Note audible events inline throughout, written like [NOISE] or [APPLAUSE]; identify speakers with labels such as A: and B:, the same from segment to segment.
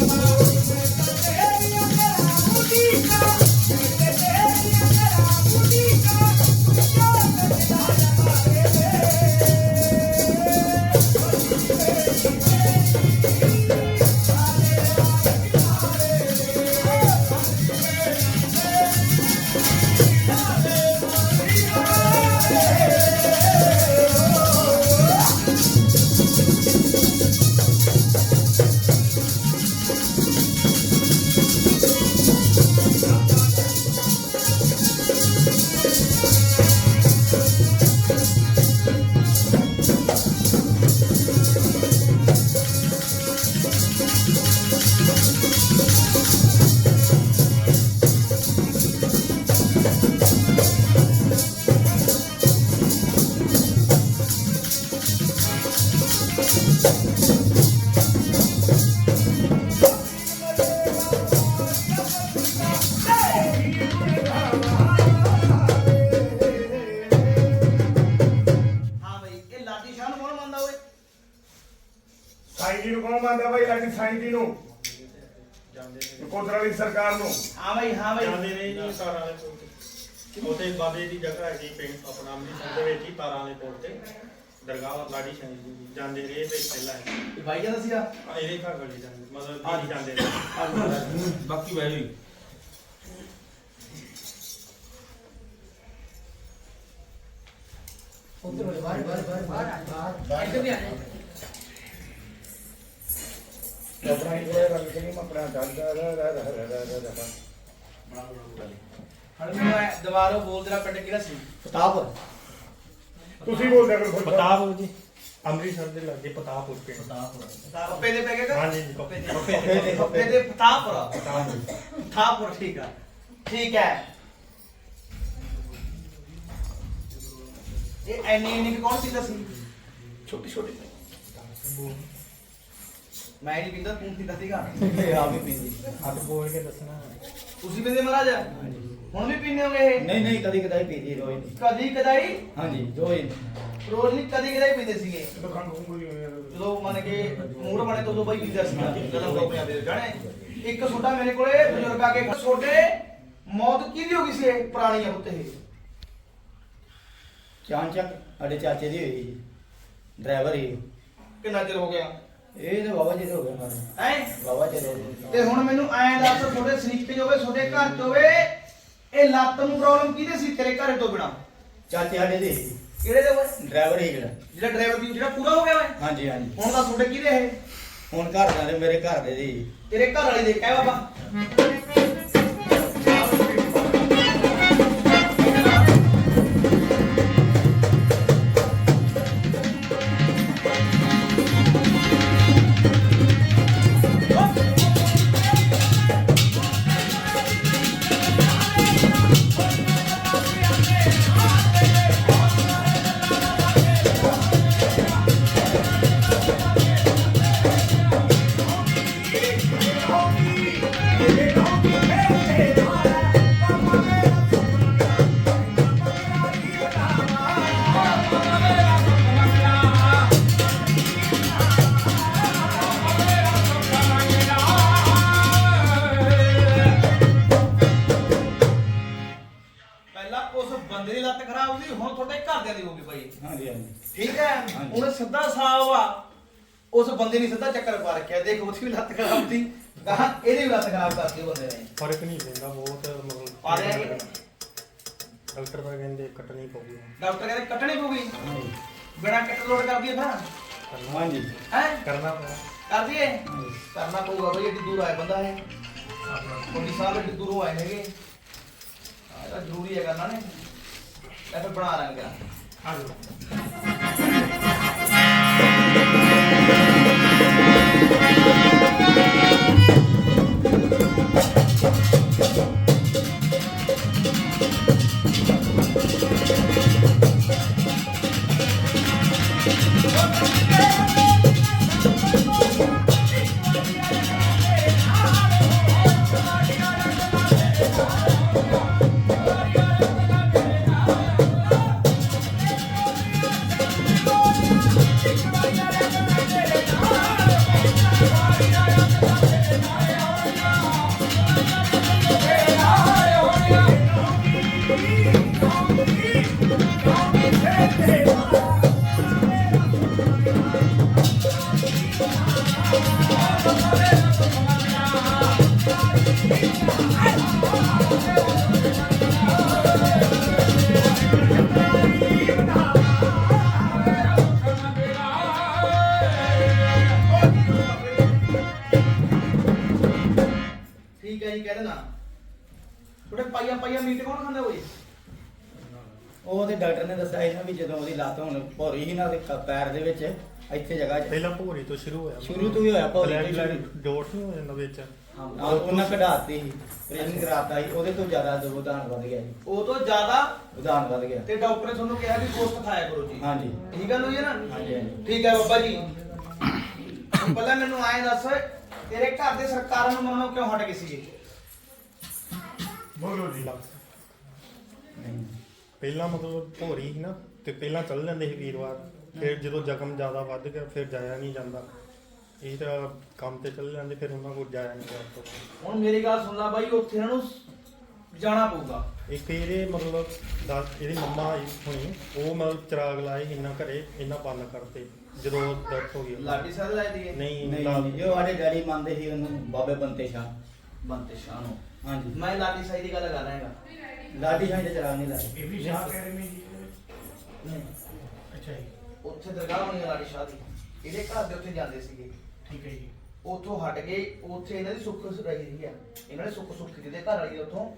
A: ਹਾਂ
B: ਜੀ ਨੂੰ ਕੋਤਰਾ ਵਾਲੀ ਸਰਕਾਰ ਨੂੰ।
A: ਹਾਂ ਬਈ ਹਾਂ ਬਈ।
C: ਜਾਂਦੇ ਨੇ ਜੀ ਤਾਰਾਂ ਵਾਲੇ ਪੁਲ ਤੇ। ਉੱਥੇ ਬਾਬੇ ਦੀ ਜਗ੍ਹਾ ਹੈਗੀ ਪਿੰਡ ਆਪਣਾ ਅੰਮ੍ਰਿਤਸਰ ਦੇ ਵਿੱਚ ਹੀ ਤਾਰਾਂ ਵਾਲੇ ਪੁਲ ਤੇ। ਦਰਗਾਹ ਲਾੜੀ ਸਿੰਘ ਜੀ। ਜਾਂਦੇ ਰਹੇ ਤੇ ਪਹਿਲਾਂ ਹੈ।
A: ਇਹ ਭਾਈ ਜਾਂਦਾ ਸੀਗਾ?
C: ਆ ਇਹਦੇ ਘਰ ਵਾਲੀ ਜਾਂਦੇ ਮਤਲਬ ਦੀਦੀ ਜਾਂਦੇ ਨੇ
D: ਬਾਕੀ ਬਹਿ ਜਾਓ
B: ਕੋਤਰਾ ਹੀ ਕੋਲੇ ਰੰਗ ਕਰੀ
A: ਹੁਣ ਦੁਬਾਰਾ ਬੋਲ ਤੇਰਾ ਪਿੰਡ ਕਿਹੜਾ ਸੀ?
E: ਪ੍ਰਤਾਪ।
B: ਤੁਸੀਂ ਬੋਲਦੇ ਕਰੋ ਫਿਰ
C: ਪਤਾਪ ਜੀ। ਅੰਮ੍ਰਿਤਸਰ ਦੇ ਲਾਗੇ ਪਤਾਪ ਉਸ ਪਿੰਡ।
A: ਪੱਪੇ ਦੇ ਪੈ ਗਏ
C: ਹਾਂਜੀ ਜੀ
A: ਪੱਪੇ
C: ਪੱਪੇ
A: ਦੇ
E: ਦੇ
A: ਪੱਪੇ ਦੇ ਪਤਾਪੁਰ
C: ਪਤਾਪ
A: ਪਤਾਪੁਰ ਠੀਕ ਆ। ਠੀਕ ਹੈ। ਇਹ ਐਨੀ ਐਨੀ ਕੌਣ ਪੀਂਦਾ ਸੀ
B: ਛੋਟੀ ਛੋਟੀ
A: ਮੈਂ ਨਹੀਂ ਪੀਂਦਾ ਤੂੰ ਪੀਂਦਾ ਸੀਗਾ।
E: ਇਹ ਆ ਵੀ ਪੀਂਦੀ।
C: ਹੱਥ ਬੋਲ ਕੇ ਦੱਸਣਾ।
A: ਤੁਸੀਂ ਪੀਂਦੇ ਮਹਾਰਾਜ? ਹੁਣ ਵੀ ਪੀਂਦੇ ਹੋਗੇ ਇਹ?
E: ਨਹੀਂ ਨਹੀਂ ਕਦੀ ਕਦਾਈ ਪੀਦੀ ਰੋਜ਼ ਨਹੀਂ
A: ਕਦੀ ਕਦਾਈ?
E: ਹਾਂਜੀ ਰੋਜ਼ ਨਹੀਂ
A: ਰੋਜ਼ ਨਹੀਂ ਕਦੀ ਕਦਾਈ ਪੀਂਦੇ ਸੀਗੇ।
B: ਤਾਂ ਹੈ
A: ਜਦੋਂ ਮੰਨ ਕੇ ਮੂਡ ਬਣੇ ਤੋਂ ਉਦੋਂ ਬਾਈ ਪੀਂਦਾ ਸੀ। ਹੋ ਪਿਆ ਦੇ ਜਾਣੇ। ਇੱਕ ਛੋਟਾ ਮੇਰੇ ਕੋਲੇ ਬਜ਼ੁਰਗ ਆ ਕੇ ਛੋਟੇ ਮੌਤ ਕਿਹਦੀ ਹੋ ਗਈ ਸੀ ਇਹ ਪੁਰਾਣੀ ਆ ਉੱਤੇ ਇਹ?
E: ਚਾਂਚਕ ਸਾਡੇ ਚਾਚੇ ਦੀ ਹੋਈ ਜੀ ਡਰਾਈਵਰ ਹੀ।
A: ਕਿੰਨਾ ਚਿਰ ਹੋ ਗਿਆ?
E: ਇਹ ਤਾਂ ਬਾਬਾ ਜੀ ਦੇ ਹੋ ਗਏ ਮਾਰੇ।
A: ਹੈ?
E: ਬਾਬਾ ਜੀ ਦੇ ਹੋ ਗਏ।
A: ਤੇ ਹੁਣ ਮੈਨੂੰ ਐਂ ਦੱਸ ਤੁਹਾਡੇ ਸਰੀਕੇ ਹੋਵੇ ਤੁਹਾਡੇ ਘਰ ਚ ਹੋਵੇ ਇਹ ਲੱਤ ਨੂੰ ਪ੍ਰੋਬਲਮ ਕਿਹਦੇ ਸੀ ਤੇਰੇ ਘਰੇ ਤੋਂ ਬਿਨਾ
E: ਚਾਚੇ ਸਾਡੇ ਦੇ। ਸੀ।
A: ਕਿਹੜੇ ਦੇ
E: ਡਰਾਈਵਰ ਹੀ ਜਿਹੜਾ।
A: ਜਿਹੜਾ ਡਰਾਈਵਰ ਦੀ ਜਿਹੜਾ ਪੂਰਾ ਹੋ ਗਿਆ ਓਏ?
E: ਹਾਂਜੀ ਹਾਂਜੀ।
A: ਹੁਣ ਤਾਂ ਤੁਹਾਡੇ ਕਿਹਦੇ ਇਹ?
E: ਹੁਣ ਘਰ ਦਾ ਮੇਰੇ ਘਰ ਦੇ। ਦੀ
A: ਤੇਰੇ ਘਰ ਵਾਲੇ ਦੇ ਕਹਿ ਬਾਬਾ। ਪਹਿਲਾਂ ਉਸ ਬੰਦੇ ਦੀ ਲੱਤ ਖਰਾਬ ਸੀ ਹੁਣ ਤੁਹਾਡੇ ਘਰਦਿਆਂ ਦੀ ਹੋ ਗਈ ਬਾਈ
E: ਹਾਂਜੀ ਹਾਂਜੀ।
A: ਠੀਕ ਹੈ?
E: ਹਾਂਜੀ।
A: ਹੁਣ ਸਿੱਧਾ ਸਾਹ ਆ ਉਸ ਬੰਦੇ ਨੇ ਸਿੱਧਾ ਚੱਕਰ ਪਾ ਰੱਖਿਆ ਦੇਖ ਉਹਦੀ ਵੀ ਲੱਤ ਖਰਾਬ ਸੀ। ਕਹਾ ਇਹਦੀ ਵੀ ਲੱਤ ਖਰਾਬ ਕਰਤੀ ਬੰਦੇ ਨੇ।
C: ਫ਼ਰਕ ਨਹੀਂ ਪੈਂਦਾ ਬਹੁਤ ਮਤਲਬ
A: ਪਾ ਰਿਹਾ ਇਹ?
C: ਡਾਕਟਰ ਤਾਂ ਕਹਿੰਦੇ ਕੱਟਣੀ ਪਊਗੀ
A: ਡਾਕਟਰ ਕਹਿੰਦੇ ਕੱਟਣੀ ਪਊਗੀ ਬਿਨਾ ਕੱਟ ਲੋੜ ਕਰਦੀ ਹੈ ਫਿਰ?
E: ਹਾਂਜੀ।
A: ਹੈ?
C: ਕਰਨਾ ਪੈਣਾ
A: ਕਰ ਦਈਏ ਕਰਨਾ ਪਊਗਾ ਬਈ ਏਡੀ ਦੂਰ ਆਇਆ ਬੰਦਾ ਹੈ ਕੋਈ ਸਾਹਿਬ ਏਡੀ ਦੂਰੋਂ ਆਏ ਨੇਗੇ। ਆਹ ਜ਼ਰੂਰੀ ਹੈ ਕਰਨਾ ਨੇ ਲੈ ਫਿਰ ਬਣਾ ਰੰਗ ਕਰਾਂ
C: ਆ ਜਾਓ
F: Thank you.
A: ਠੀਕ ਹੈ ਜੀ ਕਹਿ ਦੇਣਾ ਤੁਹਾਡੇ ਪਾਈਆ ਪਾਈਆ ਮੀਟ ਕੌਣ ਖਾਂਦਾ ਓਏ?
E: ਉਹ ਤੇ ਡਾਕਟਰ ਨੇ ਦੱਸਿਆ ਸੀ ਨਾ ਵੀ ਜਦੋਂ ਉਹਦੀ ਲੱਤ ਹੁਣ ਭੋਰੀ ਸੀ ਨਾ ਕ- ਪੈਰ ਦੇ ਵਿੱਚ ਇੱਥੇ ਜਗ੍ਹਾ 'ਚ।
C: ਪਹਿਲਾਂ ਭੋਰੀ ਤੋਂ ਸ਼ੁਰੂ ਹੋਇਆ।
E: ਸ਼ੁਰੂ ਤੋਂ ਹੀ ਹੋਇਆ ਭੌਰੀ ਤੋਂ ਹੀ ਸ਼ੁਰੂ।
C: ਡੋਟ ਨਹੀਂ ਹੋ ਜਾਂਦਾ ਵਿੱਚ।
E: ਹਾਂ ਉਹਨਾਂ ਕਢਾਤੀ ਸੀ ਪ੍ਰੇਸ਼ਨ ਕਰਾਤਾ ਸੀ ਉਹਦੇ ਤੋਂ ਜ਼ਿਆਦਾ ਵਧਾਨ ਵੱਧ ਗਿਆ ਜੀ।
A: ਉਹ ਤੋਂ ਜ਼ਿਆਦਾ
E: ਵਧਾਨ ਵੱਧ ਗਿਆ।
A: ਤੇ ਡਾਕਟਰ ਨੇ ਤੁਹਾਨੂੰ ਕਿਹਾ ਵੀ ਗੋਸ਼ਤ ਖਾਇਆ ਕਰੋ ਜੀ।
E: ਹਾਂਜੀ।
A: ਠੀਕ ਗੱਲ ਹੋਈ ਹੈ ਨਾ?
E: ਹਾਂਜੀ ਹਾਂਜੀ।
A: ਠੀਕ ਹੈ ਬਾਬਾ ਜੀ। ਹੁਣ ਪਹਿਲਾਂ ਮੈਨੂੰ ਆਏ ਦੱਸ ਤੇਰੇ ਘਰ ਦੇ ਸਰਕਾਰਾਂ ਨੂੰ ਮੰਨਣੋਂ ਕਿਉਂ ਹਟ ਗਏ ਸੀਗੇ?
B: ਬੋਲੋ ਜੀ।
C: ਪਹਿਲਾਂ ਮਤਲਬ ਭੋਰੀ ਸੀ ਨਾ ਤੇ ਪਹਿਲਾਂ ਚੱਲ ਜਾਂਦੇ ਸੀ ਵੀਰਵਾਰ। ਫਿਰ ਜਦੋਂ ਜ਼ਖਮ ਜ਼ਿਆਦਾ ਵੱਧ ਗਿਆ ਫਿਰ ਜਾਇਆ ਨਹੀਂ ਜਾਂਦਾ। ਇਹ ਤਾਂ ਕੰਮ ਤੇ ਚੱਲ ਜਾਂਦੇ ਫਿਰ ਉਹਨਾਂ ਕੋਲ ਜਾਇਆ ਨਹੀਂ ਜਾਂਦਾ।
A: ਹੁਣ ਮੇਰੀ ਗੱਲ ਸੁਣ ਲੈ ਬਾਈ ਉੱਥੇ ਇਹਨਾਂ ਨੂੰ ਜਾਣਾ ਪਊਗਾ।
C: ਇੱਕ ਇਹਦੇ ਮਤਲਬ ਦਸ ਇਹਦੀ ਮੰਮਾ ਆਈ ਹੁਣੀ ਉਹ ਮਤਲਬ ਚਿਰਾਗ ਲਾਏ ਇੰਨਾ ਘਰੇ ਇੰਨਾ ਬੰਦ ਕਰਤੇ। ਜਦੋਂ ਡੈਥ ਹੋ ਗਈ
A: ਲਾਡੀ ਸਾਹਿਬ ਲਾਈ ਦੀ ਹੈ
C: ਨਹੀਂ
E: ਨਹੀਂ ਸਾਡੇ ਡੈਡੀ ਮੰਨਦੇ ਸੀ ਉਹਨੂੰ ਬਾਬੇ ਬੰਤੇ ਸ਼ਾਹ।
A: ਬੰਤੇ ਸ਼ਾਹ ਨੂੰ।
E: ਹਾਂਜੀ।
A: ਮੈਂ ਲਾਡੀ ਸਾਹਿਬ ਦੀ ਗੱਲ ਕਰ ਰਿਹਾ ਹਾਂ
E: ਲਾਡੀ ਸ਼ਾਹ ਦੇ ਚਰਾਗ ਨਹੀਂ ਲਾਏ
B: ਇਹ ਵੀ ਸ਼ਾਹ ਅਕੈਡਮੀ ਜੀ।
A: ਨਹੀਂ।
B: ਅੱਛਾ ਜੀ।
A: ਉੱਥੇ ਦਰਗਾਹ ਬਣੀ ਹੈ ਲਾਡੀ ਸ਼ਾਹ ਦੀ। ਇਹਦੇ ਘਰ ਦੇ ਉੱਥੇ ਜਾਂਦੇ ਸੀਗੇ।
B: ਠੀਕ ਹੈ ਜੀ।
A: ਉੱਥੋਂ ਹਟ ਕੇ ਉੱਥੇ ਇਹਨਾਂ ਦੀ ਸੁੱਖ ਰਹੀ ਰਹੀ ਆ। ਇਹਨਾਂ ਨੇ ਸੁੱਖ ਸੁੱਖ ਜਿਹਦੇ ਘਰ ਵਾਲੀ ਦੇ ਉੱਥੋਂ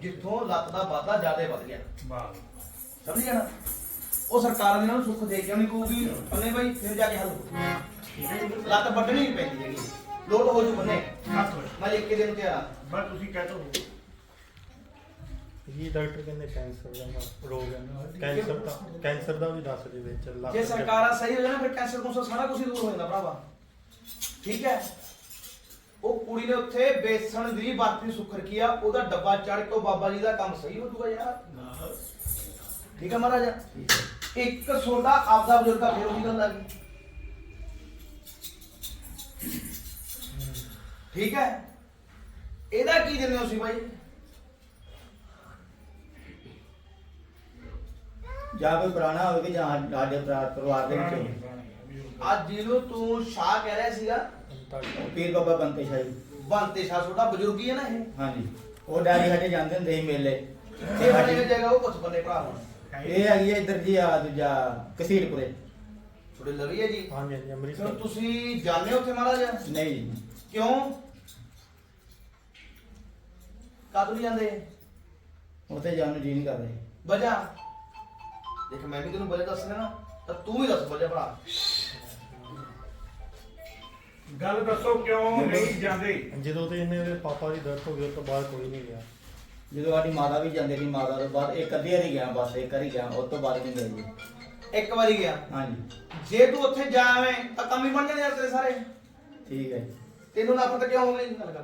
A: ਜਿੱਥੋਂ ਲੱਤ ਦਾ ਵਾਧਾ ਜ਼ਿਆਦਾ ਵੱਧ ਗਿਆ।
B: ਵਾਹ।
A: ਸਮਝ ਗਿਆ ਨਾ? ਉਹ ਸਰਕਾਰ ਨੇ ਇਹਨਾਂ ਨੂੰ ਸੁੱਖ ਦੇ ਕੇ ਨਹੀਂ ਕਹੂਗੀ ਬੰਨੇ ਬਾਈ ਫਿਰ ਜਾ ਕੇ ਹੱਲ ਹੋ
B: ਠੀਕ ਹੈ ਜੀ
A: ਲੱਤ ਵੱਢਣੀ ਨਹੀਂ ਪੈਂਦੀ ਹੈਗੀ। ਲੋਟ ਹੋ ਜੂ ਬੰਨੇ।
B: ਹੱਥ
A: ਮੈਂ ਲਿਖ ਕੇ ਦੇਣ ਤੇ ਆ।
B: ਬਸ ਤੁਸੀਂ ਕਹਿ ਦੋ।
C: ਇਹ ਡਾਕਟਰ ਕਹਿੰਦੇ ਕੈਂਸਰ ਦਾ ਨਾ- ਰੋਗ ਹੈ ਕੈਂਸਰ ਦਾ ਕੈਂਸਰ ਦਾ ਵੀ ਦੱਸ ਦੇ ਵਿੱਚ ਲੱਗ
A: ਜੇ ਸਰਕਾਰਾਂ ਸਹੀ ਹੋ ਜਾਣ ਫਿਰ ਕੈਂਸਰ ਕੂਸਰ ਸਾਰਾ ਕੁਝ ਹੀ ਦੂਰ ਹੋ ਜਾਂਦਾ ਭਰਾਵਾ। ਠੀਕ ਹੈ? ਉਹ ਕੁੜੀ ਨੇ ਉੱਥੇ ਬੇਸਣ ਦੀ ਬਰਫੀ ਸੁੱਖ ਰੱਖੀ ਆ ਉਹਦਾ ਡੱਬਾ ਚੜ ਕੇ ਉਹ ਬਾਬਾ ਜੀ ਦਾ ਕੰਮ ਸਹੀ ਹੋ ਜੂਗਾ ਯਾਰ। ਠੀਕ ਹੈ ਮਹਾਰਾਜਾ? ਇੱਕ ਸੋਡਾ ਆਪਦਾ ਬਜ਼ੁਰਗਾ ਫਿਰ ਉਹਦੀ ਗੱਲ ਆ ਗਈ। ਠੀਕ ਹੈ? ਇਹਦਾ ਕੀ ਦਿੰਦੇ ਹੋ ਸੀ ਬਾਈ?
E: ਜਾਂ ਕੋਈ ਪੁਰਾਣਾ ਹੋਵੇ ਜਾਂ ਸਾਡੇ ਪਰਿਵਾਰ ਦੇ ਵਿੱਚ ਹੋਵੇ।
A: ਅੱਜ ਜਿਹਨੂੰ ਤੂੰ ਸ਼ਾਹ ਕਹਿ ਰਿਹਾ ਸੀਗਾ
E: ਪੀਰ ਬਾਬਾ ਬੰਤੇ ਸ਼ਾਹ ਜੀ।
A: ਬੰਤੇ ਸ਼ਾਹ ਛੋਟਾ ਬਜ਼ੁਰਗੀ ਹੈ ਨਾ ਇਹ।
E: ਹਾਂਜੀ। ਉਹ ਡੈਡੀ ਸਾਡੇ ਜਾਂਦੇ ਹੁੰਦੇ ਸੀ ਮੇਲੇ।
A: ਇਹ ਸਾਡੇ ਜਗ੍ਹਾ ਉਹ ਕੁਛ ਬੰਨੇ ਭਰਾ ਹੁਣ।
E: ਇਹ ਹੈਗੀ ਹੈ ਇੱਧਰ ਜੀ ਆ ਦੂਜਾ ਕਸੀਰਪੁਰੇ
A: ਛੋਟੇ ਲਵੀ ਹੈ ਜੀ?
C: ਹਾਂਜੀ ਹਾਂਜੀ
A: ਫਿਰ
C: ਅੰਮ੍ਰਿਤਸਰ
A: ਤੁਸੀਂ ਜਾਣਦੇ ਹੋ ਉੱਥੇ ਮਹਾਰਾਜ?
E: ਨਹੀਂ। ਜੀ
A: ਕਿਉਂ? ਕਦੋਂ ਨਹੀਂ ਜਾਂਦੇ?
E: ਉੱਥੇ ਜਾਣ ਨੂੰ ਜੀ ਨਹੀਂ ਕਰ ਰਹੇ
A: ਵਜ੍ਹਾ? ਦੇਖ ਮੈਂ ਵੀ ਤੈਨੂੰ ਵਜ੍ਹਾ ਦੱਸ ਰਿਹਾ ਨਾ ਤਾਂ ਤੂੰ ਵੀ ਦੱਸ ਵਜ੍ਹਾ ਭਰਾ
B: ਗੱਲ ਦੱਸੋ ਕਿਉਂ ਨਹੀਂ ਜਾਂਦੇ?
C: ਜਦੋਂ ਤੇ ਇਹਨੇ ਦੇ ਪਾਪਾ ਦੀ ਡੈਥ ਹੋ ਗਈ ਉਸ ਤੋਂ ਬਾਅਦ ਕੋਈ ਨਹੀਂ ਗਿਆ।
E: ਜਦੋਂ ਸਾਡੀ ਮਾਤਾ ਵੀ ਜਾਂਦੇ ਸੀ ਮਾਤਾ ਤੋਂ ਬਾਅਦ ਇੱਕ ਅੱਧੀ ਵਾਰੀ ਗਿਆ ਬਸ ਇੱਕ ਵਾਰੀ ਗਿਆ ਉਸ ਤੋਂ ਬਾਅਦ ਨਹੀਂ ਗਏ ਜੀ
A: ਇੱਕ ਵਾਰੀ ਗਿਆ?
E: ਹਾਂਜੀ।
A: ਜੇ ਤੂੰ ਉੱਥੇ ਜਾਵੇਂ ਤਾਂ ਕੰਮ ਹੀ ਬਣ ਜਾਣੇ ਯਾਰ ਤੇਰੇ ਸਾਰੇ।
E: ਠੀਕ ਹੈ ਜੀ।
A: ਤੈਨੂੰ ਨਾ ਪਤਾ ਕਿਉਂ ਹੋ ਗਈ ਗੱਲ ਕਰ?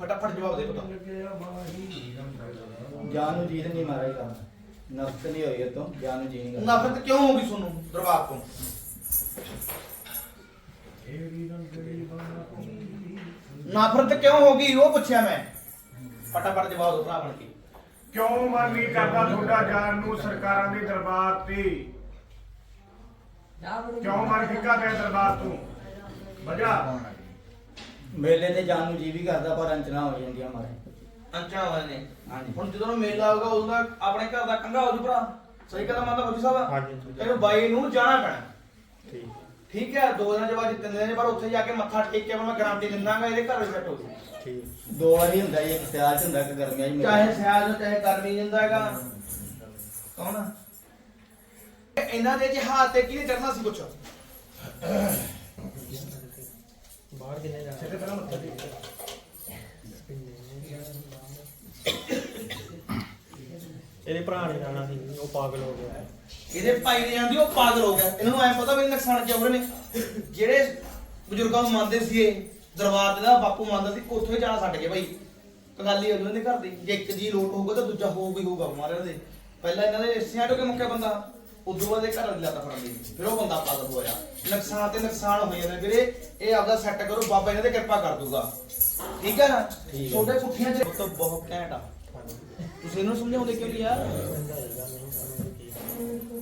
A: ਫਟਾਫਟ ਜਵਾਬ ਦੇ ਪਤਾ।
E: ਜਾਨ ਨੂੰ ਜੀ ਨਹੀਂ ਮਾਰਾ ਹੀ ਕਰਦਾ ਨਫਸ ਨਹੀਂ ਹੋਈ ਉਹ ਤੋਂ ਜਾਨ ਨੂੰ ਜੀ ਨਹੀਂ ਕਰਦਾ।
A: ਨਫ਼ਰਤ ਕਿਉਂ ਹੋ ਗਈ ਤੁਹਾਨੂੰ ਦਰਬਾਰ ਤੋਂ? ਨਫ਼ਰਤ ਕਿਉਂ ਹੋ ਗਈ? ਉਹ ਪੁੱਛਿਆ ਮੈਂ। ਫਟਾਫਟ ਜਵਾਬ ਦੋ ਭਰਾ ਬਣ ਕੇ।
B: ਕਿਉਂ ਮਨ ਨਹੀਂ ਕਰਦਾ ਤੁਹਾਡਾ ਜਾਣ ਨੂੰ ਸਰਕਾਰਾਂ ਦੇ ਦਰਬਾਰ ਤੇ? ਕਿਉਂ ਮਨ ਫਿੱਕਾ ਪਿਆ ਦਰਬਾਰ ਤੋਂ? ਵਜ੍ਹਾ
E: ਮੇਲੇ ਤੇ ਜਾਨ ਨੂੰ ਜੀ ਵੀ ਕਰਦਾ ਪਰ ਅੰਚਨਾ ਹੋ ਜਾਂਦੀ ਆ ਮਾਰੇ।
A: ਅੰਚਾ ਹੋਏ ਨੇ
E: ਹਾਂਜੀ।
A: ਹੁਣ ਜਦੋਂ ਮੇਲਾ ਆਊਗਾ ਉਦੋਂ ਦਾ ਆਪਣੇ ਘਰ ਦਾ ਕੰਗਾ ਹੋ ਜੂ ਭਰਾ। ਸਹੀ ਗੱਲ ਮੰਨਦਾ ਫੌਜੀ ਸਾਹਿਬ?
C: ਹਾਂਜੀ, ਹਾਂਜੀ।
A: ਤੈਨੂੰ ਬਾਈ ਨੂੰ ਜਾਣਾ ਪੈਣਾ।
C: ਠੀਕ
A: ਹੈ ਦੋ ਦਿਨਾਂ ਦੇ ਬਾਅਦ ਤਿੰਨ ਦਿਨਾਂ ਦੇ ਬਾਅਦ ਉੱਥੇ ਜਾ ਕੇ ਮੱਥਾ ਟੇਕ ਕੇ ਮੈਂ ਗਾਰੰਟੀ ਦਿੰਦਾਗਾ ਇਹਦੇ ਘਰ ਵਿੱਚ ਸੈੱਟ ਹੋ ਜੂ
C: ਠੀਕ।
E: ਦੋ ਵਾਰੀ ਹੁੰਦਾ ਜੀ ਇੱਕ ਸਿਆਲ ਚ ਹੁੰਦਾ ਇੱਕ ਗਰਮੀਆਂ ਚ।
A: ਚਾਹੇ ਸਿਆਲ ਨੂੰ ਚਾਹੇ ਗਰਮੀ ਜਾਂਦਾ ਹੈਗਾ। ਕੌਣ ਆ? ਇਹਨਾਂ ਦੇ ਜਹਾਜ਼ ਤੇ ਕਿਹਨੇ ਚੜਨਾ ਸੀ ਪੁੱਛੋ?
C: ਬਾਹਰ ਕਿੰਨੇ ਜਾਣਾ?
B: ਸਿੱਧੇ ਪਹਿਲਾਂ ਮੱਥਾ ਟੇਕ
C: ਇਹਦੇ ਭਰਾ ਨੇ ਜਾਣਾ ਸੀ ਉਹ ਪਾਗਲ ਹੋ ਗਿਆ।
A: ਇਹਦੇ ਭਾਈ ਨੇ ਜਾਂਦੀ ਉਹ ਪਾਗਲ ਹੋ ਗਿਆ। ਇਹਨਾਂ ਨੂੰ ਐ ਪਤਾ ਵੀ ਨੁਕਸਾਨ ਕਿਉਂ ਹੋ ਰਹੇ ਨੇ। ਜਿਹੜੇ ਬਜ਼ੁਰਗਾਂ ਨੂੰ ਮੰਨਦੇ ਸੀ ਇਹ ਦਰਬਾਰ ਦੇ ਦਾ ਬਾਪੂ ਮੰਨਦਾ ਸੀ ਉੱਥੇ ਹੀ ਜਾਣਾ ਛੱਡ ਕੇ ਭਾਈ। ਕਗਾਲੀ ਉਹਨਾਂ ਦੇ ਘਰ ਦੀ ਜੇ ਇੱਕ ਜੀ ਲੋਟ ਹੋਊਗਾ ਤਾਂ ਦੂਜਾ ਹੋਊਗਾ ਹੀ ਹੋਊਗਾ ਮਾਰੇ ਦੇ ਪਹਿਲਾਂ ਇਹਨਾਂ ਦੇ ਤੋਂ ਕੇ ਮੁੱਕਿਆ ਬੰਦਾ? ਉਦੋਂ ਬਾਅਦ ਇਹ ਘਰ ਦੀ ਲਾਤਾ ਫੜਨ ਦੀ ਫਿਰ ਉਹ ਬੰਦਾ ਪਾਗਲ ਹੋਇਆ। ਨੁਕਸਾਨ ਤੇ ਨੁਕਸਾਨ ਹੋ ਜਾਂਦੇ ਵੀਰੇ। ਇਹ ਆਪਦਾ ਸੈੱਟ ਕਰੋ ਬਾਬਾ ਇਹਨਾਂ ਤੇ ਕਿਰਪਾ ਕਰ ਦੂਗਾ। ਠੀਕ ਹੈ ਨਾ?
E: ਹੈ।
A: ਛੋਟੇ ਪੁੱਠੀਆਂ ਚ ਬਹੁਤ ਘੈਂਟ ਆ। ਤੁਸੀਂ ਇਹਨੂੰ ਸਮਝਾਉਂਦੇ ਕਿਉਂ ਨਹੀਂ ਯਾਰ?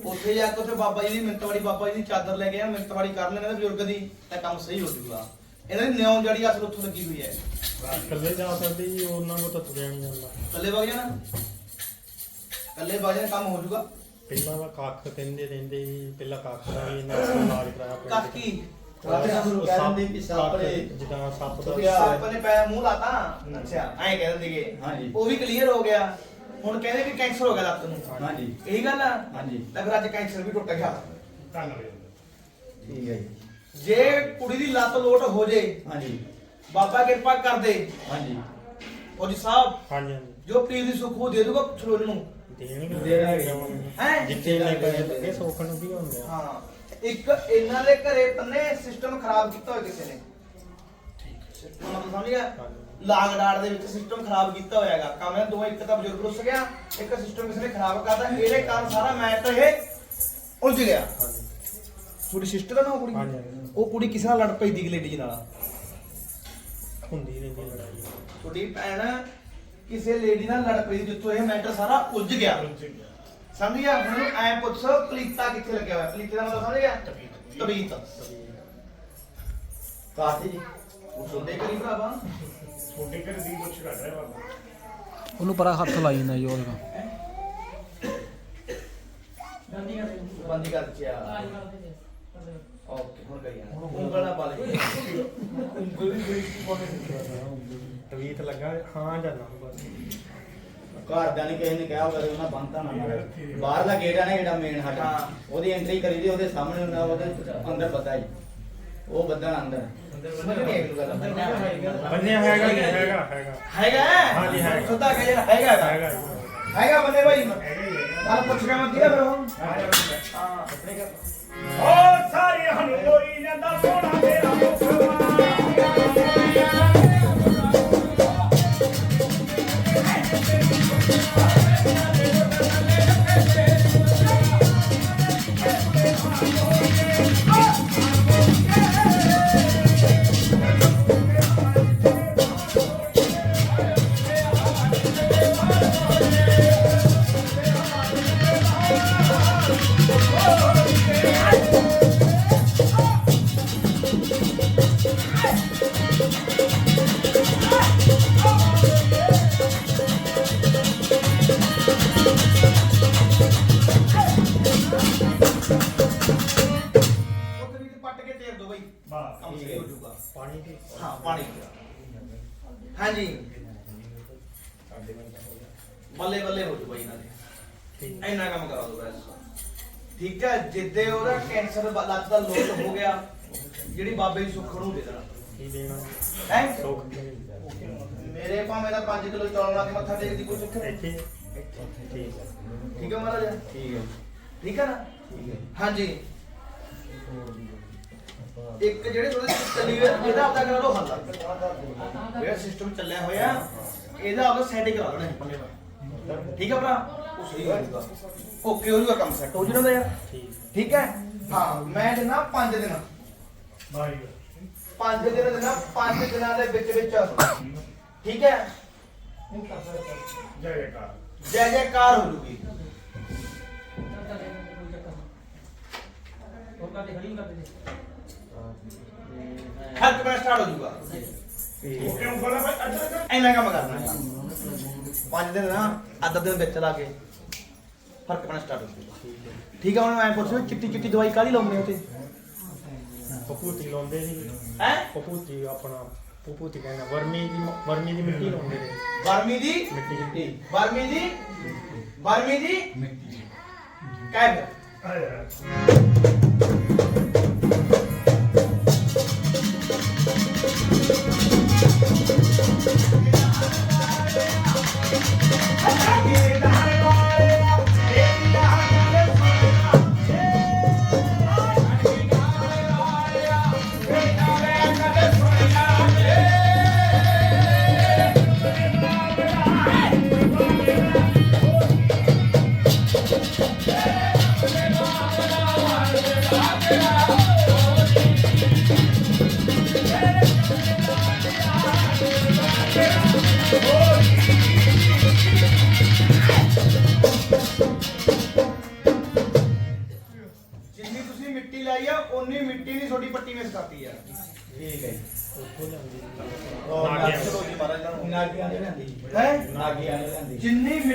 A: ਉੱਥੇ ਜਾ ਕੇ ਉੱਥੇ ਬਾਬਾ ਜੀ ਦੀ ਮਿੰਤਵਾੜੀ ਬਾਬਾ ਜੀ ਦੀ ਚਾਦਰ ਲੈ ਕੇ ਆ ਮਿੰਤਵਾੜੀ ਕਰ ਲੈਣੇ ਬਜ਼ੁਰਗ ਦੀ ਤਾਂ ਕੰਮ ਸਹੀ ਹੋ ਜਾਊਗਾ। ਇਹਨਾਂ ਦੀ ਨਿਉਂ ਜੜੀ ਅਸਲ ਉੱਥੋਂ ਲੱਗੀ ਹੋਈ ਹੈ।
C: ਇਕੱਲੇ ਜਾ ਸਕਦੇ ਜੀ ਉਹਨਾਂ ਨੂੰ ਤਾਂ ਤੁਰਿਆ ਨਹੀਂ ਜਾਂਦਾ।
A: ਕੱਲੇ ਵਗ ਜਾਣਾ? ਕੱਲੇ ਵਗ ਜਾਣਾ ਕੰਮ ਹੋ ਜਾਊਗਾ।
C: ਪਹਿਲਾਂ ਤਾਂ ਕੱਖ ਕਹਿੰਦੇ ਰਹਿੰਦੇ ਪਹਿਲਾਂ ਕੱਖ ਦਾ ਵੀ ਇਹਨਾਂ ਇਲਾਜ ਕਰਾਇਆ ਪਿੰਡ।
A: ਕਾਕੀ
E: ਰਾਤੇ ਸਾਨੂੰ ਕਹਿ ਦਿੰਦੇ ਵੀ ਸੱਪ ਦੇ
C: ਜਿੱਦਾਂ ਸੱਪ ਦਾ।
A: ਸੱਪ ਨੇ ਪੈ ਮੂੰਹ ਲਾਤਾ। ਅੱਛਾ ਐਂ ਕਹਿ ਦਿੰਦੇ ਗੇ।
E: ਹਾਂਜੀ।
A: ਉਹ ਵੀ ਕਲੀਅਰ ਹੋ ਗਿਆ। ਹੁਣ ਕਹਿੰਦੇ ਵੀ ਕੈਂਸਰ ਹੋ ਗਿਆ ਲੱਤ ਨੂੰ।
E: ਹਾਂਜੀ।
A: ਇਹੀ ਗੱਲ ਆ?
E: ਹਾਂਜੀ।
A: ਤਾਂ ਫਿਰ ਅੱਜ ਕੈਂਸਰ ਵੀ ਟੁੱਟ ਗਿਆ।
E: ਠੀਕ ਹੈ ਜੀ।
A: ਕੁੜੀ ਦੀ ਲੱਤ ਲੋਟ ਹੋ ਜੇ
E: ਹਾਂਜੀ।
A: ਬਾਬਾ ਕਿਰਪਾ ਕਰ ਦੇ।
E: ਹਾਂਜੀ।
A: ਫੌਜੀ ਸਾਹਿਬ
C: ਹਾਂਜੀ ਹਾਂਜੀ।
A: ਜੋ ਪ੍ਰੀਤ ਦੀ ਸੁੱਖ ਉਹ ਦੇ ਦੂਗਾ ਛਲੋਲ ਨੂੰ।
C: ਦੇਣਗੇ।
E: ਦੇ ਦਾਂਗੇ।
A: ਹੈਂ?
C: ਜਿੱਥੇ ਨੇ ਪੈਸੇ ਲੱਗੇ ਸੋਖਣ ਵੀ ਹੁੰਦੇ ਆ
A: ਹਾਂ। ਇੱਕ ਇਹਨਾਂ ਦੇ ਘਰੇ ਪੰਨੇ ਸਿਸਟਮ ਖਰਾਬ ਕੀਤਾ ਹੋਇਆ ਕਿਸੇ ਨੇ। ਸਿਸਟਮ ਮਤਲਬ ਸਮਝ ਗਿਆ
C: ਹਾਂਜੀ।
A: ਲਾਗ ਡਾੜ ਦੇ ਵਿੱਚ ਸਿਸਟਮ ਖਰਾਬ ਕੀਤਾ ਹੋਇਆਗਾ ਕੰਮ ਇਹ ਦੋ ਇੱਕ ਤਾਂ ਬਜ਼ੁਰਗ ਰੁੱਸ ਗਿਆ ਇੱਕ ਸਿਸਟਮ ਕਿਸੇ ਨੇ ਖਰਾਬ ਕਰਤਾ। ਇਹਦੇ ਕਾਰਨ ਸਾਰਾ ਮੈਟਰ ਇਹ ਉਲਝ ਗਿਆ।
C: ਹਾਂਜੀ
A: ਤੁਹਾਡੀ ਸਿਸਟਰ ਨਾ ਉਹ ਕੁੜੀ। ਉਹ ਕੁੜੀ ਕਿਸੇ ਨਾਲ ਲੜ ਪਈ ਦੀ ਲੇਡੀ ਨਾਲ।
C: ਹੁੰਦੀ ਰਹਿੰਦੀ ਲੜਾਈ।
A: ਤੁਹਾਡੀ ਭੈਣ ਕਿਸੇ ਲੇਡੀ ਨਾਲ ਲੜ ਪਈ ਜਿੱਥੋਂ ਇਹ ਮੈਟਰ ਸਾਰਾ ਉਲਝ ਗਿਆ। ਸਮਝ ਗਿਆ? ਹੁਣ ਐ ਪੁੱਛੋ ਪਲੀਤਾ ਕਿੱਥੇ ਲੱਗਿਆ ਹੋਇਆ? ਪਲੀਤੇ ਦਾ ਮਤਲਬ ਸਮਝ ਗਿਆ? ਤਬੀਤ।
E: ਕਾਤੀ ਜੀ
A: ਉਹ ਸੁਣਦੇ ਕਰੀ ਭਰਾਵਾ?
B: ਛੋਟੇ ਘਰ ਦੀ ਕੁਛ ਕਰ ਰਿਹਾ ਬਾਬਾ।
D: ਉਹਨੂੰ ਪਰਾ ਹੱਥ ਲਾਈ ਜਾਂਦਾ ਜੀ ਉਹਦਾ
A: ਬੰਦੀ ਕਰ ਚਿਆ ਓਕੇ ਹੁਣ ਕਰੀ ਜਾਣਾ ਉਂਗਲਾਂ ਪਾ ਲੈ
C: ਤਵੀਤ ਲੱਗਾ ਹਾਂ ਜਾਂ ਨਾ ਬਸ।
E: ਘਰਦਿਆਂ ਨੇ ਕਿਸੇ ਨੇ ਕਿਹਾ ਹੋਵੇ ਉਹਨਾਂ ਬੰਨਤਾ ਨਾ ਬਾਹਰਲਾ ਗੇਟ ਆ ਨਾ ਜਿਹੜਾ ਮੇਨ ਸਾਡਾ
A: ਹਾਂ।
E: ਉਹਦੀ ਐਂਟਰੀ ਕਰੀ ਦੀ ਉਹਦੇ ਸਾਹਮਣੇ ਹੁੰਦਾ ਉਹਦੇ ਅੰਦਰ ਪਤਾ ਜੀ। ਉਹ ਬੱਦਨ ਅੰਦਰ।
A: ਨਹੀਂ
C: ਬੰਨਿਆ ਹੈਗਾ। ਜੀ ਹੈਗਾ ਹੈਗਾ।
A: ਹੈਗਾ?
C: ਹਾਂਜੀ, ਹੈਗਾ।
A: ਸਦਾ ਕਹੇ ਜਿਹੜਾ ਹੈਗਾ ਹੈਗਾ।
C: ਹੈਗਾ ਜੀ।
A: ਹੈਗਾ ਬੰਦੇ ਭਾਈ
B: ਹੀ
A: ਨਾਲ ਪੁੱਛ ਕੇ ਮੈਂ ਕਿਹਾ ਫਿਰ ਹੁਣ
B: ਹਾਂ
A: ਹਾਂ
B: ਓ ਸਾਰੇ ਹਨੂੰ ਲੋਈ ਜਾਂਦਾ ਸੋਹਣਾ ਤੇਰਾ
C: ਠੀਕ
A: ਹੈ ਜਿੱਦੇ ਉਹਦਾ ਕੈਂਸਰ ਬ- ਲੱਤ ਦਾ ਲੋਟ ਹੋ ਗਿਆ ਜਿਹੜੀ ਬਾਬੇ ਦੀ ਸੁੱਖ ਨੂੰ ਦੇ ਦੇਣਾ।
C: ਕੀ ਦੇਣਾ?
A: ਹੈ?
C: ਸੋਖ
A: ਮੇਰੇ ਭਾਵੇਂ ਦਾ 5 ਕਿਲੋ ਚੌਲ ਲਾ ਕੇ ਮੱਥਾ ਟੇਕਦੀ ਕੋਈ ਸੁੱਖ ਨਹੀਂ।
C: ਇੱਥੇ? ਠੀਕ ਹੈ।
A: ਠੀਕ ਹੈ ਮਹਾਰਾਜ?
E: ਠੀਕ ਹੈ।
A: ਠੀਕ ਹੈ ਨਾ?
E: ਠੀਕ ਹੈ।
A: ਹਾਂਜੀ। ਇੱਕ ਜਿਹੜੇ ਥੋੜੇ ਚੱਲੀ ਹੋਏ ਇਹਦਾ ਆਪਦਾ ਕਰਾ ਲਓ ਹੱਲ। ਜਿਹੜਾ ਸਿਸਟਮ ਚੱਲਿਆ ਹੋਇਆ ਇਹਦਾ ਆਪਦਾ ਸੈਟ ਕਰਾ ਲੈਣਾ ਹੈ ਠੀਕ ਹੈ ਭਰਾ? ਉਹ ਸਹੀ ਹੋ ਜਾਊਗਾ। ਓਕੇ ਹੋ ਜਾਊਗਾ ਕੰਮ ਸੈੱਟ ਹੋ ਜਾਣਾ ਯਾਰ।
C: ਠੀਕ ਹੈ?
A: ਠੀਕ ਹੈ ਹਾਂ ਮੈਂ ਦਿਨਾ 5 ਦਿਨ।
B: ਬਾਈ
A: 5 ਦਿਨ ਦਿਨਾ 5 ਦਿਨਾਂ ਦੇ ਵਿੱਚ ਵਿੱਚ। ਠੀਕ ਹੈ?
B: ਜੈ ਜੈਕਾਰ
A: ਜੈ ਜੈਕਾਰ ਹੋ ਜੂਗੀ। ਫ਼ਰਕ ਪੈਣਾ ਸਟਾਰਟ ਹੋ ਜੂਗਾ।
B: ਉਹ ਕਿਉਂ ਬੋਲਾ ਬਾਈ ਅੱਜ ਤੱਕ
A: ਇੰਨਾ ਕੰਮ ਕਰਨਾ ਹੈ। ਪੰਜ ਦਿਨ ਨਾ ਅੱਧਾ ਦਿਨ ਵਿੱਚ ਲਾ ਕੇ। ਫ਼ਰਕ ਪੈਣਾ ਸਟਾਰਟ ਹੋ ਜੂਗਾ ਠੀਕ ਹੈ ਹੁਣ ਮੈਂ ਪੁੱਛ ਰਿਹਾ ਚਿੱਟੀ ਚਿੱਟੀ ਦਵਾਈ ਕਾਹਦੀ ਲਾਉਂਦੇ ਹੋ ਤੇ
C: ਪਪੂਤੀ ਲਾਉਂਦੇ ਸੀ
A: ਹੈ?
C: ਪਪੂਤੀ ਆਪਣਾ ਪਪੂਤੀ ਕਹਿੰਦਾ ਵਰਮੀ ਦੀ ਵਰਮੀ ਦੀ ਮਿੱਟੀ ਲਾਉਂਦੇ ਨੇ।
A: ਬਰਮੀ ਦੀ?
C: ਮਿੱਟੀ
A: ਬਰਮੀ ਦੀ? ਬਰਮੀ ਦੀ? ਕਹਿ ਫਿਰ।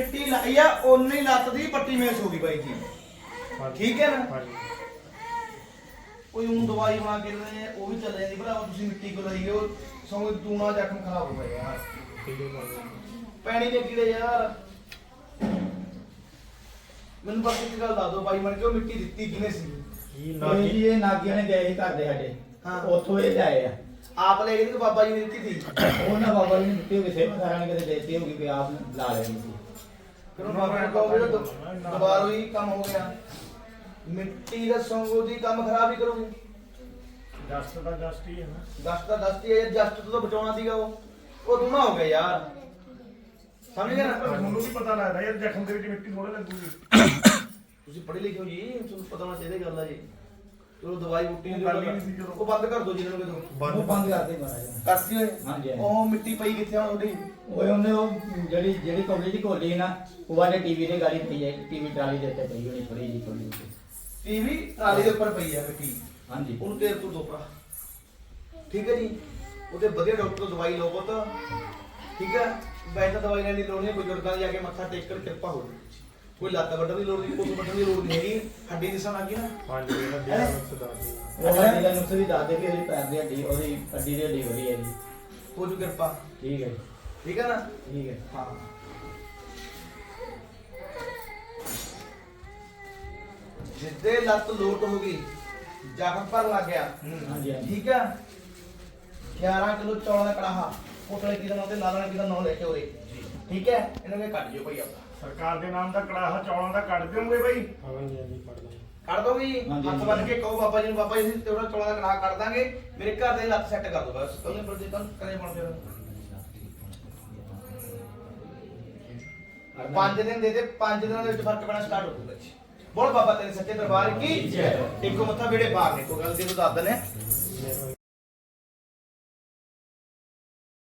A: ਮਿੱਟੀ ਲਾਈ ਆ ਓਨੀ ਲੱਤ ਦੀ ਪੱਟੀ ਮੇਸ ਹੋ ਗਈ ਬਾਈ ਜੀ। ਠੀਕ ਹੈ ਨਾ?
C: ਹਾਂਜੀ।
A: ਕੋਈ ਉਹ ਦਵਾਈ ਬਣਾ ਕੇ ਦਿੰਦੇ ਨੇ ਉਹ ਵੀ ਚੱਲ ਜਾਂਦੀ ਭਰਾ ਤੁਸੀਂ ਮਿੱਟੀ ਕੋ ਲਈ ਉਹ ਸੌਂ ਦੂਣਾ ਜ਼ਖਮ ਖਰਾਬ ਹੋ ਗਿਆ ਯਾਰ।
C: ਠੀਕ ਹੈ
A: ਪੈਣੀ ਦੇ ਕੀੜੇ ਯਾਰ। ਮੈਨੂੰ ਬਸ ਇੱਕ ਗੱਲ ਦੱਸ ਦਿਓ ਬਾਈ ਮਨ ਕੇ ਉਹ ਮਿੱਟੀ ਦਿੱਤੀ ਕਿਨੇ ਸੀ?
C: ਕੀ
E: ਇਹ
C: ਨਾਗੀ
E: ਜੀ ਇਹ ਨਾਗਿਆਂ ਨੇ ਗਏ ਸੀ ਘਰ ਦੇ ਸਾਡੇ।
A: ਹਾਂ।
E: ਉੱਥੋਂ ਇਹ ਲਿਆਏ ਆ।
A: ਆਪ ਲੈ ਗਏ ਤੇ ਬਾਬਾ ਜੀ ਨੇ ਦਿੱਤੀ ਸੀ। [COUGHS]
E: ਉਹਨਾਂ ਬਾਬਾ ਜੀ ਨੇ ਦਿੱਤੀ ਹੋਗੀ ਸੇਵਾਦਾਰਾਂ ਨੇ ਕਿਤੇ ਦੇਤੀ ਹੋਗੀ ਵੀ ਆਪ ਲਾ ਲੈਣੀ ਸੀ।
A: ਉਹ ਬਾਬਾ ਨੂੰ ਕਹੋਗੇ ਤਾਂ ਦੁਬਾਰਾ ਹੀ ਕੰਮ ਹੋ ਗਿਆ। ਮਿੱਟੀ ਦਾ ਸੰਗੋ ਦੀ ਕੰਮ ਖਰਾਬ ਹੀ ਕਰੂਗੀ।
B: ਜਸਟ ਦਾ ਜਸਟ ਹੀ ਹੈ ਨਾ।
A: ਦਸਤ ਦਾ ਦਸਤ ਹੀ ਹੈ ਜਸਟ ਤੋਂ ਤਾਂ ਬਚਾਉਣਾ ਸੀਗਾ ਉਹ। ਉਹ ਦੂਣਾ ਹੋ ਗਿਆ ਯਾਰ। ਸਮਝ ਗਏ
B: ਪਰ
A: ਨਾ
B: ਤੁਹਾਨੂੰ ਵੀ ਪਤਾ ਲੱਗਦਾ ਯਾਰ ਜ਼ਖਮ ਦੇ ਵਿੱਚ ਮਿੱਟੀ ਥੋੜਾ ਲੱਗੂਗੀ।
A: ਤੁਸੀਂ ਪੜ੍ਹੇ ਲਿਖੇ ਹੋ ਜੀ ਤੁਹਾਨੂੰ ਪਤਾ ਹੋਣਾ ਚਾਹੀਦਾ ਇਹ ਗੱਲ ਦਾ ਜੀ। ਚਲੋ ਦਵਾਈ ਬੂਟੀ
B: ਉਹ ਗੱਲ ਨਹੀਂ ਸੀ ਜਦੋਂ।
A: ਉਹ ਬੰਦ ਕਰ ਦੋ ਜੀ ਇਹਨਾਂ ਨੂੰ ਕਿਦੋਂ
E: ਉਹ
C: ਬੰਦ
E: ਬੰਦ ਕਰਦੇ ਮਹਾਰਾਜ।
A: ਕਰਤੀ ਹੋਏ।
E: ਹਾਂਜੀ।
A: ਉਹ ਮਿੱਟੀ ਪਈ ਕਿੱਥੇ ਹੁਣ ਉਹਦੀ?
E: ਓਏ ਉਹਨੇ ਉਹ ਜਿਹੜੀ ਜਿਹੜੀ ਕੌਲੀ ਦੀ ਕੋਲੀ ਨਾ ਉਹ ਵਾਲੇ ਟੀਵੀ ਦੇ ਗਾੜੀ ਪਈ ਹੈ ਟੀਵੀ ਟਰਾਲੀ ਦੇ ਉੱਤੇ ਪਈ ਹੋਣੀ ਥੋੜੀ ਜਿਹੀ ਕੋਲੀ ਉੱਤੇ।
A: ਟੀਵੀ ਟਰਾਲੀ ਦੇ ਉੱਪਰ ਪਈ ਆ ਮਿੱਟੀ
E: ਹਾਂਜੀ।
A: ਉਹਨੂੰ ਤੇਲ ਤੋਂ ਧੋਪਰਾ ਠੀਕ ਹੈ ਜੀ? ਉਹਦੇ ਵਧੀਆ ਡਾਕਟਰ ਤੋਂ ਦਵਾਈ ਲਓ ਪੁੱਤ। ਠੀਕ ਹੈ? ਵੈਸੇ ਤਾਂ ਦਵਾਈ ਲੈਣ ਦੀ ਲੋੜ ਨਹੀਂ ਬਜ਼ੁਰਗਾਂ ਦੇ ਜਾ ਕੇ ਮੱਥਾ ਟੇਕ ਕਰ ਕਿਰਪਾ ਹੋ ਜਾਊ ਕੋਈ ਲੱਤ ਵੱਢਣ ਦੀ ਲੋੜ ਨਹੀਂ ਕੁਝ ਵੱਢਣ ਦੀ ਲੋੜ ਨਹੀਂ ਹੈਗੀ। ਹੱਡੀ ਦਿਸਣ ਲੱਗੀ ਨਾ?
C: ਹਾਂਜੀ ਇਹਦਾ ਦੇਣਾ ਸੁਧਾਰ
E: ਉਹ ਹੱਡੀ ਦਾ ਨੁਕਸ ਵੀ ਦੱਸਦੇ ਵੀ ਉਹਦੀ ਪੈਰ ਦੀ ਹੱਡੀ ਉਹਦੀ ਹੱਡੀ ਦੀ ਹੱਡੀ ਵਧੀ ਹੈ ਜੀ
A: ਹੋ ਜੂ। ਕਿਰਪਾ।
E: ਠੀਕ ਹੈ ਜੀ,
A: ਠੀਕ ਹੈ ਨਾ?
E: ਠੀਕ ਹੈ।
A: ਹਾਂ। ਜਿੱਦੇ ਲੱਤ ਲੋਟ ਹੋ ਗਈ ਜ਼ਖਮ ਪਰ ਲੱਗ ਗਿਆ।
E: ਹਾਂਜੀ ਹਾਂਜੀ।
A: ਠੀਕ ਆ? 11 ਕਿਲੋ ਚੌਲਾਂ ਦਾ ਕੜਾਹਾ ਪੋਟਲੇ ਕੀ ਦਾ ਨਾਂ ਤੇ ਲਾਲਾਂ ਕੀ ਦਾ ਨਾਂ ਲੈ ਕੇ ਉਰੇ। ਠੀਕ ਹੈ? ਇਹਨਾਂ ਨੇ ਕੱਢ ਜਿਓ ਭਾਈ ਆਪਣਾ
B: ਸਰਕਾਰ ਦੇ ਨਾਮ ਦਾ ਕੜਾਹਾ ਚੌਲਾਂ ਦਾ ਕੱਢ ਦਿਓਗੇ ਬਾਈ?
C: ਹਾਂਜੀ ਹਾਂਜੀ ਪੜਦਾ
A: ਕੱਢ ਦੋਗੇ ਜੀ
E: ਹਾਂਜੀ,
A: ਹੱਥ। ਬੰਨ ਕੇ ਕਹੋ ਬਾਬਾ ਜੀ ਨੂੰ ਬਾਬਾ ਜੀ ਅਸੀਂ ਤੇਰਾ ਚੌਲਾਂ ਦਾ ਕੜਾਹਾ ਕੱਢ ਦਾਂਗੇ। ਮੇਰੇ ਘਰ ਦੇ ਲੱਤ ਸੈੱਟ ਕਰ ਦੋ ਬਸ। ਕੱਲੇ ਪਰ ਦੇ ਕਰੇ ਬਣ ਫਿਰ ਪੰਜ ਦਿਨ ਦੇ ਦੇ, ਪੰਜ ਦਿਨਾਂ ਦੇ ਵਿੱਚ ਫ਼ਰਕ ਪੈਣਾ ਸਟਾਰਟ ਹੋ ਜੂਗਾ ਜੀ ਬੋਲ ਬਾਬਾ ਤੇਰੇ ਸੱਚੇ ਦਰਬਾਰ ਕੀ
E: ਜੈ।
A: ਇੱਕੋ ਮੱਥਾ ਵੇੜੇ ਬਾਹਰ ਨੇ ਗੱਲ ਦੀ ਨੂੰ ਦੱਸ ਦਨੇ